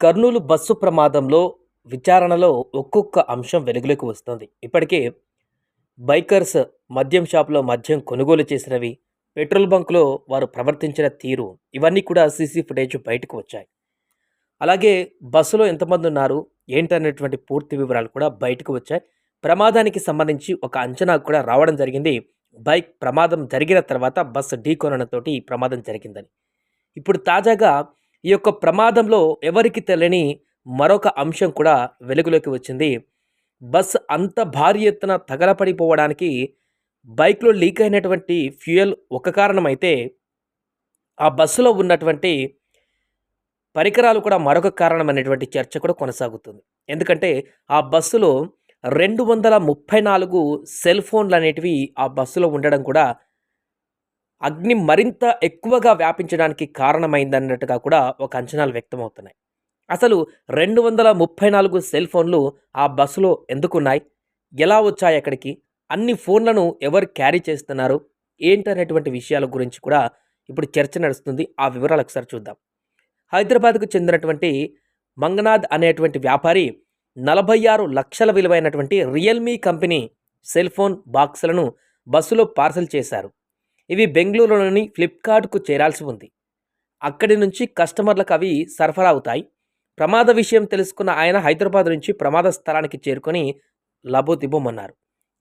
Kurnool bus ప్రమాదంలో విచారణలో ఒక్కొక్క అంశం వెలుగులోకి వస్తుంది. ఇప్పటికే బైకర్స్ మద్యం షాప్లో మద్యం కొనుగోలు చేసినవి పెట్రోల్ బంక్లో వారు ప్రవర్తించిన తీరు ఇవన్నీ కూడా సీసీ ఫుటేజ్ బయటకు వచ్చాయి. అలాగే బస్సులో ఎంతమంది ఉన్నారు ఏంటనేటువంటి పూర్తి వివరాలు కూడా బయటకు వచ్చాయి. ప్రమాదానికి సంబంధించి ఒక అంచనా కూడా రావడం జరిగింది. బైక్ ప్రమాదం జరిగిన తర్వాత బస్సు ఢీకొనడంతో ఈ ప్రమాదం జరిగిందని. ఇప్పుడు తాజాగా ఈ యొక్క ప్రమాదంలో ఎవరికి తెలియని మరొక అంశం కూడా వెలుగులోకి వచ్చింది. బస్ అంత భారీ ఎత్తున తగలపడిపోవడానికి బైక్లో లీక్ అయినటువంటి ఫ్యూయల్ ఒక కారణమైతే ఆ బస్సులో ఉన్నటువంటి పరికరాలు కూడా మరొక కారణం అనేటువంటి చర్చ కూడా కొనసాగుతుంది. ఎందుకంటే ఆ బస్సులో రెండు వందల ముప్పై నాలుగు సెల్ ఫోన్లు అనేటివి ఆ బస్సులో ఉండడం కూడా అగ్ని మరింత ఎక్కువగా వ్యాపించడానికి కారణమైందన్నట్టుగా కూడా ఒక అంచనాలు వ్యక్తమవుతున్నాయి. అసలు రెండు వందల ముప్పై నాలుగు సెల్ ఫోన్లు ఆ బస్సులో ఎందుకున్నాయి? ఎలా వచ్చాయి అక్కడికి? అన్ని ఫోన్లను ఎవరు క్యారీ చేస్తున్నారు? ఏంటనేటువంటి విషయాల గురించి కూడా ఇప్పుడు చర్చ నడుస్తుంది. ఆ వివరాలు ఒకసారి చూద్దాం. హైదరాబాద్కు చెందినటువంటి మంగనాథ్ అనేటువంటి వ్యాపారి నలభై ఆరు లక్షల విలువైనటువంటి రియల్మీ కంపెనీ సెల్ ఫోన్ బాక్సులను బస్సులో పార్సల్ చేశారు. ఇవి బెంగళూరులోని ఫ్లిప్కార్ట్కు చేరాల్సి ఉంది. అక్కడి నుంచి కస్టమర్లకు అవి సరఫరా అవుతాయి. ప్రమాద విషయం తెలుసుకున్న ఆయన హైదరాబాద్ నుంచి ప్రమాద స్థలానికి చేరుకొని లబోదిబోమన్నారు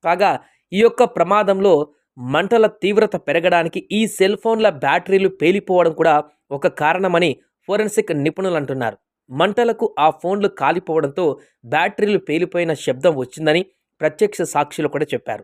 కాగా ఈ యొక్క ప్రమాదంలో మంటల తీవ్రత పెరగడానికి ఈ సెల్ ఫోన్ల బ్యాటరీలు పేలిపోవడం కూడా ఒక కారణమని ఫోరెన్సిక్ నిపుణులు అంటున్నారు. మంటలకు ఆ ఫోన్లు కాలిపోవడంతో బ్యాటరీలు పేలిపోయిన శబ్దం వచ్చిందని ప్రత్యక్ష సాక్షులు కూడా చెప్పారు.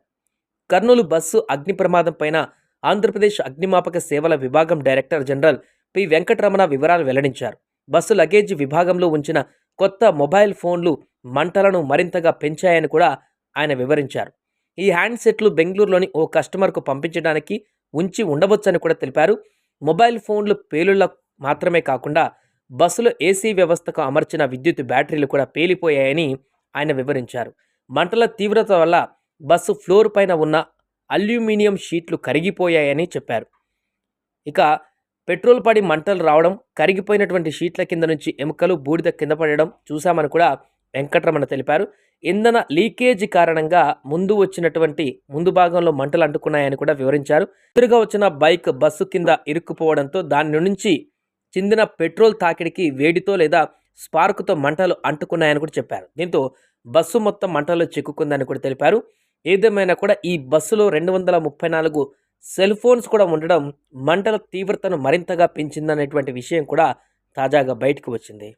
కర్నూలు బస్సు అగ్ని ప్రమాదం పైన ఆంధ్రప్రదేశ్ అగ్నిమాపక సేవల విభాగం డైరెక్టర్ జనరల్ పి. వెంకటరమణ వివరాలు వెల్లడించారు. బస్సు లగేజ్ విభాగంలో ఉంచిన కొత్త మొబైల్ ఫోన్లు మంటలను మరింతగా పెంచాయని కూడా ఆయన వివరించారు. ఈ హ్యాండ్సెట్లు బెంగళూరులోని ఓ కస్టమర్కు పంపించడానికి ఉంచి ఉండవచ్చని కూడా తెలిపారు. మొబైల్ ఫోన్లు పేలుళ్ళ మాత్రమే కాకుండా బస్సులో ఏసీ వ్యవస్థకు అమర్చిన విద్యుత్ బ్యాటరీలు కూడా పేలిపోయాయని ఆయన వివరించారు. మంటల తీవ్రత వల్ల బస్సు ఫ్లోర్ పైన ఉన్న అల్యూమినియం షీట్లు కరిగిపోయాయని చెప్పారు. ఇక పెట్రోల్ పడి మంటలు రావడం కరిగిపోయినటువంటి షీట్ల కింద నుంచి ఎముకలు బూడిద కింద పడడం చూశామని కూడా వెంకటరమణ తెలిపారు. ఇంధన లీకేజ్ కారణంగా ముందు వచ్చినటువంటి ముందు భాగంలో మంటలు అంటుకున్నాయని కూడా వివరించారు. ఎదురుగా వచ్చిన బైక్ బస్సు కింద ఇరుక్కుపోవడంతో దాని నుంచి చిందిన పెట్రోల్ తాకిడికి వేడితో లేదా స్పార్క్తో మంటలు అంటుకున్నాయని కూడా చెప్పారు. దీంతో బస్సు మొత్తం మంటల్లో చిక్కుకుందని కూడా తెలిపారు. ఏదేమైనా కూడా ఈ బస్సులో రెండు వందల ముప్పై నాలుగు సెల్ ఫోన్స్ కూడా ఉండడం మంటల తీవ్రతను మరింతగా పెంచిందనేటువంటి విషయం కూడా తాజాగా బయటకు వచ్చింది.